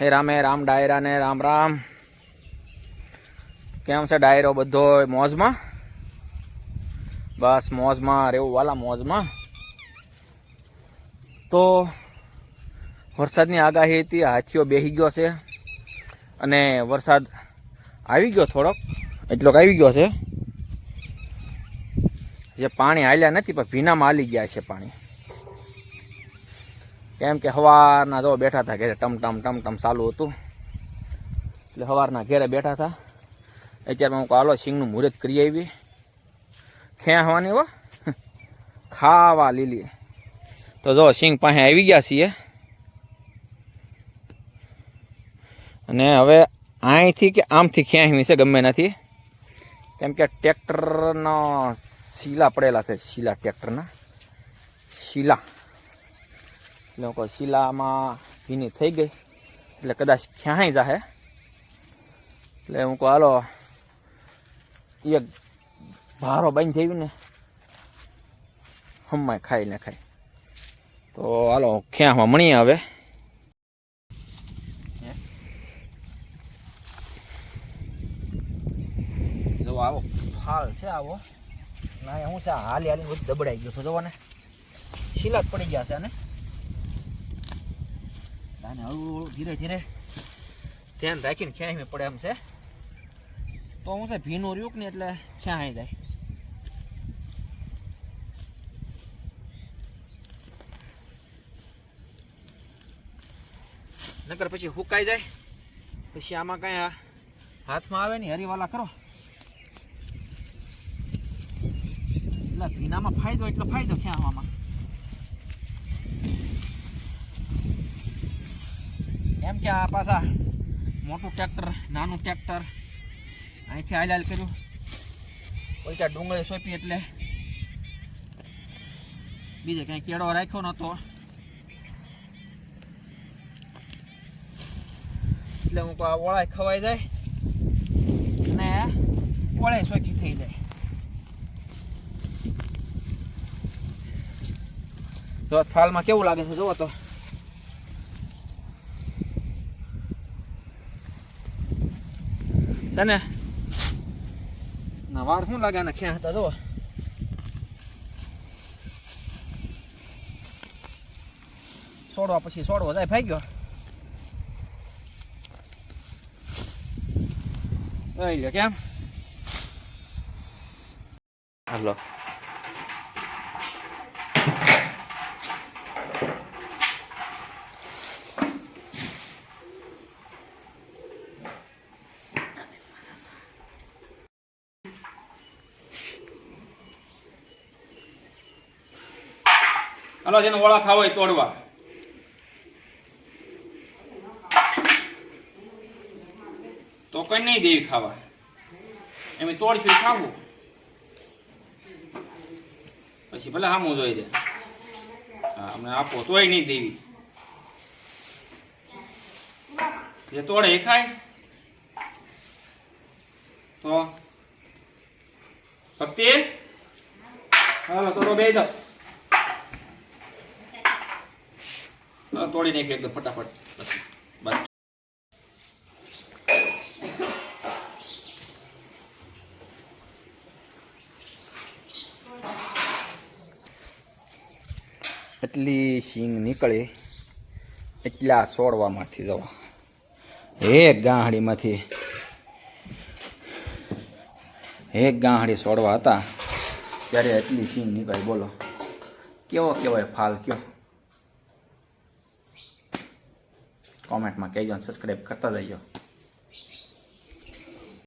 હે રામે રામ ડાયરા ને રામ રામ. કેમ છે ડાયરો બધો મોજમાં? બસ મોજમાં, રેવું વાલા મોજમાં. તો વરસાદની આગાહી હતી, હાથીઓ બેસી ગયો છે અને વરસાદ આવી ગયો થોડોક, એટલોક આવી ગયો છે. જે પાણી હાલ્યા નથી, પણ ભીનામાં હાલી ગયા છે પાણી. કેમ કે સવારના જો બેઠા હતા ઘરે ટમટમ ટમ ટમ ટમ ચાલુ હતું. એટલે સવારના ઘેરે બેઠા હતા. અત્યારમાં હું હાલો સિંગનું મુહૂર્ત કરી આવી ખેંચવાની હો? ખાવા લીલી. તો જો સિંગ પાસે આવી ગયા છીએ. અને હવે અહીંથી કે આમથી ખેંચવી છે ગમે નથી. કેમ કે ટ્રેક્ટરનો શીલા પડેલા છે, શીલા ટ્રેક્ટરના. શીલા. કહું શીલામાં ભીની થઈ ગઈ. એટલે કદાચ ક્યાંય જાહે. એટલે હું કહું, હાલો, એક ભારો બાંધી થયું ને હમાય ખાઈ ને ખાઈ. તો હાલો, ક્યાંમાં મળીએ હવે જો આવો ફાલ છે આવો. ના હું છે હાલી હાલી બધું દબડાઈ ગયો છું, જોવો ને. શીલા જ પડી ગયા છે અને આને હળવું ધીરે ધીરે. ધ્યાન રાખીને ક્યાંય પડે એમ છે. તો હું છે, ભીનું રહ્યું ને એટલે ક્યાંય જાય? નકર પછી હુકાઈ જાય. પછી આમાં કાંઈ હાથમાં આવે નહીં, હરીવાલા કરો. એટલે ભીનામાં ફાયદો, એટલો ફાયદો ખેંચવામાં એમ કે આ પાછા મોટું ટ્રેક્ટર, નાનું ટ્રેક્ટર. અહીંથી હાલ હાલ કર્યું. કોઈ ત્યાં ડુંગળી સોંપી એટલે. બીજે ક્યાંય કેળો રાખ્યો નહોતો. એટલે હું આ ઓળાય ખવાઈ જાય અને ઓળાય સોખી થઈ જાય. જો થાલમાં કેવું લાગે છે જુઓ તો. છે ને? ના વાર શું લાગે ને ક્યાં હતા જુઓ છોડવા પછી છોડવો જાય ભાગ્યો ગયો. કેમ? હાલો. હાલો જેને ઓળા ખાવા હોય તોડવા. તો કઈ નહીં દેવી ખાવા. એમ તોડશું ખાવું. પછી ભલે સામું જોઈ દે. હા, અમને આપો, તોય નહીં દેવી. જે તોડે એ ખાય. તો ભક્તિ? હાલો, તો બે દો તોડી નાખ્યો એકદમ ફટાફટ બસ. એટલી શીંગ નીકળી, એટલા સોડવામાંથી જવા. એક ગાંહડીમાંથી, એક ગાંહડી સોડવા હતા, ત્યારે એટલી શીંગ નીકળી. બોલો, કેવો કહેવાય ફાલ કયો? કોમેન્ટમાં કહેજો સબસ્ક્રાઈબ કરતા જઈજો.